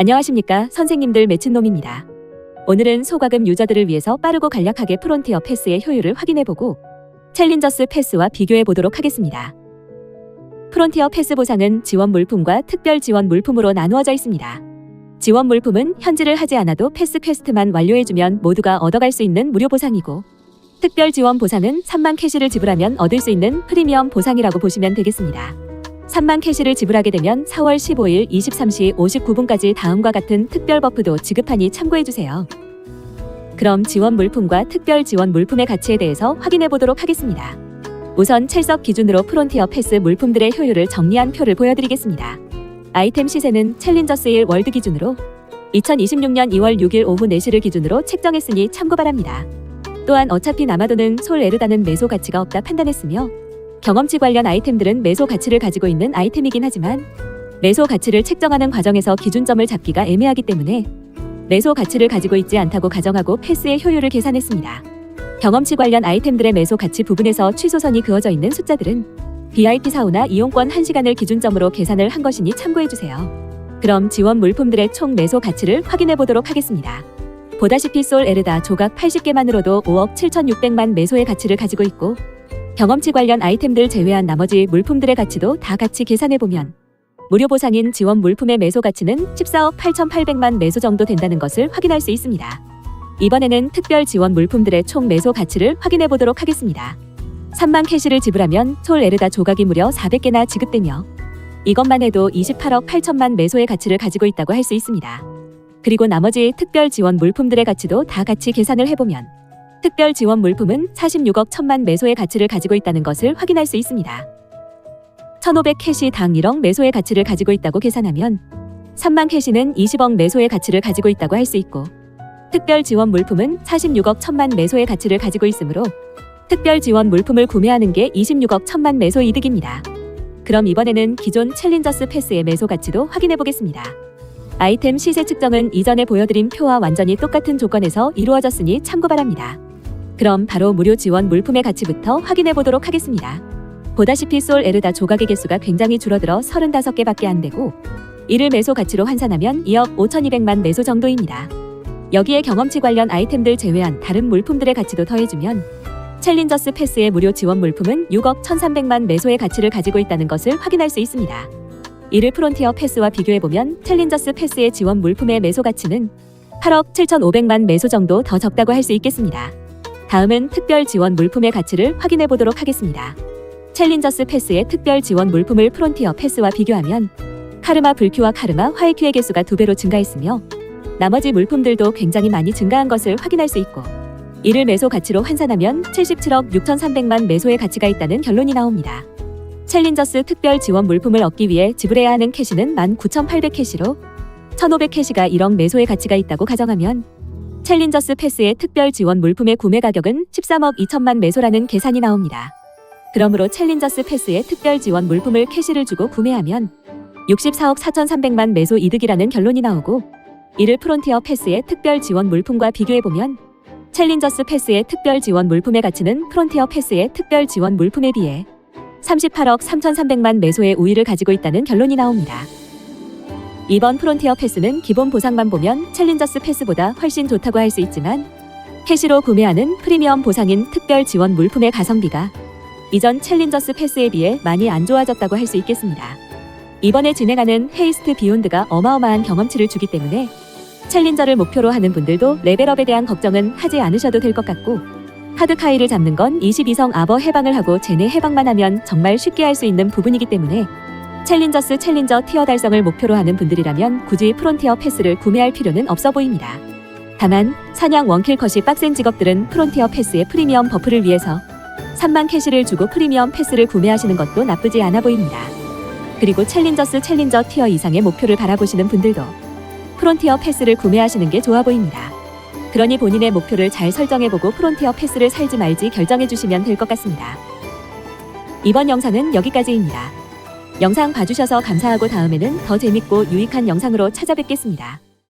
안녕하십니까 선생님들 매친놈입니다. 오늘은 소과금 유저들을 위해서 빠르고 간략하게 프론티어 패스의 효율을 확인해보고 챌린저스 패스와 비교해보도록 하겠습니다. 프론티어 패스 보상은 지원 물품과 특별 지원 물품으로 나누어져 있습니다. 지원 물품은 현질을 하지 않아도 패스 퀘스트만 완료해주면 모두가 얻어갈 수 있는 무료 보상이고 특별 지원 보상은 3만 캐시를 지불하면 얻을 수 있는 프리미엄 보상이라고 보시면 되겠습니다. 3만 캐시를 지불하게 되면 4월 15일 23시 59분까지 다음과 같은 특별 버프도 지급하니 참고해주세요. 그럼 지원 물품과 특별 지원 물품의 가치에 대해서 확인해 보도록 하겠습니다. 우선 첼석 기준으로 프론티어 패스 물품들의 효율을 정리한 표를 보여드리겠습니다. 아이템 시세는 챌린저 세일 월드 기준으로 2026년 2월 6일 오후 4시를 기준으로 책정했으니 참고 바랍니다. 또한 어차피 나마도는 솔 에르다는 매소 가치가 없다 판단했으며 경험치 관련 아이템들은 매소 가치를 가지고 있는 아이템이긴 하지만 매소 가치를 책정하는 과정에서 기준점을 잡기가 애매하기 때문에 매소 가치를 가지고 있지 않다고 가정하고 패스의 효율을 계산했습니다. 경험치 관련 아이템들의 매소 가치 부분에서 취소선이 그어져 있는 숫자들은 VIP 사우나 이용권 1시간을 기준점으로 계산을 한 것이니 참고해주세요. 그럼 지원 물품들의 총 매소 가치를 확인해 보도록 하겠습니다. 보다시피 솔 에르다 조각 80개만으로도 5억 7,600만 매소의 가치를 가지고 있고 경험치 관련 아이템들 제외한 나머지 물품들의 가치도 다 같이 계산해보면 무료 보상인 지원 물품의 매소 가치는 14억 8,800만 매소 정도 된다는 것을 확인할 수 있습니다. 이번에는 특별 지원 물품들의 총 매소 가치를 확인해 보도록 하겠습니다. 3만 캐시를 지불하면 솔 에르다 조각이 무려 400개나 지급되며 이것만 해도 28억 8천만 매소의 가치를 가지고 있다고 할 수 있습니다. 그리고 나머지 특별 지원 물품들의 가치도 다 같이 계산을 해보면 특별 지원 물품은 46억 1천만 매소의 가치를 가지고 있다는 것을 확인할 수 있습니다. 1,500 캐시 당 1억 매소의 가치를 가지고 있다고 계산하면 3만 캐시는 20억 매소의 가치를 가지고 있다고 할 수 있고 특별 지원 물품은 46억 1천만 매소의 가치를 가지고 있으므로 특별 지원 물품을 구매하는 게 26억 1천만 매소 이득입니다. 그럼 이번에는 기존 챌린저스 패스의 매소 가치도 확인해 보겠습니다. 아이템 시세 측정은 이전에 보여드린 표와 완전히 똑같은 조건에서 이루어졌으니 참고 바랍니다. 그럼 바로 무료 지원 물품의 가치부터 확인해 보도록 하겠습니다. 보다시피 솔 에르다 조각의 개수가 굉장히 줄어들어 35개밖에 안 되고 이를 매소 가치로 환산하면 2억 5,200만 매소 정도입니다. 여기에 경험치 관련 아이템들 제외한 다른 물품들의 가치도 더해주면 챌린저스 패스의 무료 지원 물품은 6억 1,300만 매소의 가치를 가지고 있다는 것을 확인할 수 있습니다. 이를 프론티어 패스와 비교해보면 챌린저스 패스의 지원 물품의 매소 가치는 8억 7,500만 매소 정도 더 적다고 할 수 있겠습니다. 다음은 특별 지원 물품의 가치를 확인해 보도록 하겠습니다. 챌린저스 패스의 특별 지원 물품을 프론티어 패스와 비교하면 카르마 불큐와 카르마 화이큐의 개수가 두 배로 증가했으며 나머지 물품들도 굉장히 많이 증가한 것을 확인할 수 있고 이를 매소 가치로 환산하면 77억 6,300만 매소의 가치가 있다는 결론이 나옵니다. 챌린저스 특별 지원 물품을 얻기 위해 지불해야 하는 캐시는 19,800 캐시로 1,500 캐시가 1억 매소의 가치가 있다고 가정하면 챌린저스 패스의 특별 지원 물품의 구매 가격은 13억 2천만 매소라는 계산이 나옵니다. 그러므로 챌린저스 패스의 특별 지원 물품을 캐시를 주고 구매하면 64억 4,300만 매소 이득이라는 결론이 나오고 이를 프론티어 패스의 특별 지원 물품과 비교해보면 챌린저스 패스의 특별 지원 물품의 가치는 프론티어 패스의 특별 지원 물품에 비해 38억 3,300만 매소의 우위를 가지고 있다는 결론이 나옵니다. 이번 프론티어 패스는 기본 보상만 보면 챌린저스 패스보다 훨씬 좋다고 할 수 있지만 캐시로 구매하는 프리미엄 보상인 특별 지원 물품의 가성비가 이전 챌린저스 패스에 비해 많이 안 좋아졌다고 할 수 있겠습니다. 이번에 진행하는 헤이스트 비욘드가 어마어마한 경험치를 주기 때문에 챌린저를 목표로 하는 분들도 레벨업에 대한 걱정은 하지 않으셔도 될 것 같고 하드카이를 잡는 건 22성 아버 해방을 하고 제네 해방만 하면 정말 쉽게 할 수 있는 부분이기 때문에 챌린저스 챌린저 티어 달성을 목표로 하는 분들이라면 굳이 프론티어 패스를 구매할 필요는 없어 보입니다. 다만 사냥 원킬 컷이 빡센 직업들은 프론티어 패스의 프리미엄 버프를 위해서 3만 캐시를 주고 프리미엄 패스를 구매하시는 것도 나쁘지 않아 보입니다. 그리고 챌린저스 챌린저 티어 이상의 목표를 바라보시는 분들도 프론티어 패스를 구매하시는 게 좋아 보입니다. 그러니 본인의 목표를 잘 설정해보고 프론티어 패스를 살지 말지 결정해주시면 될 것 같습니다. 이번 영상은 여기까지입니다. 영상 봐주셔서 감사하고 다음에는 더 재밌고 유익한 영상으로 찾아뵙겠습니다.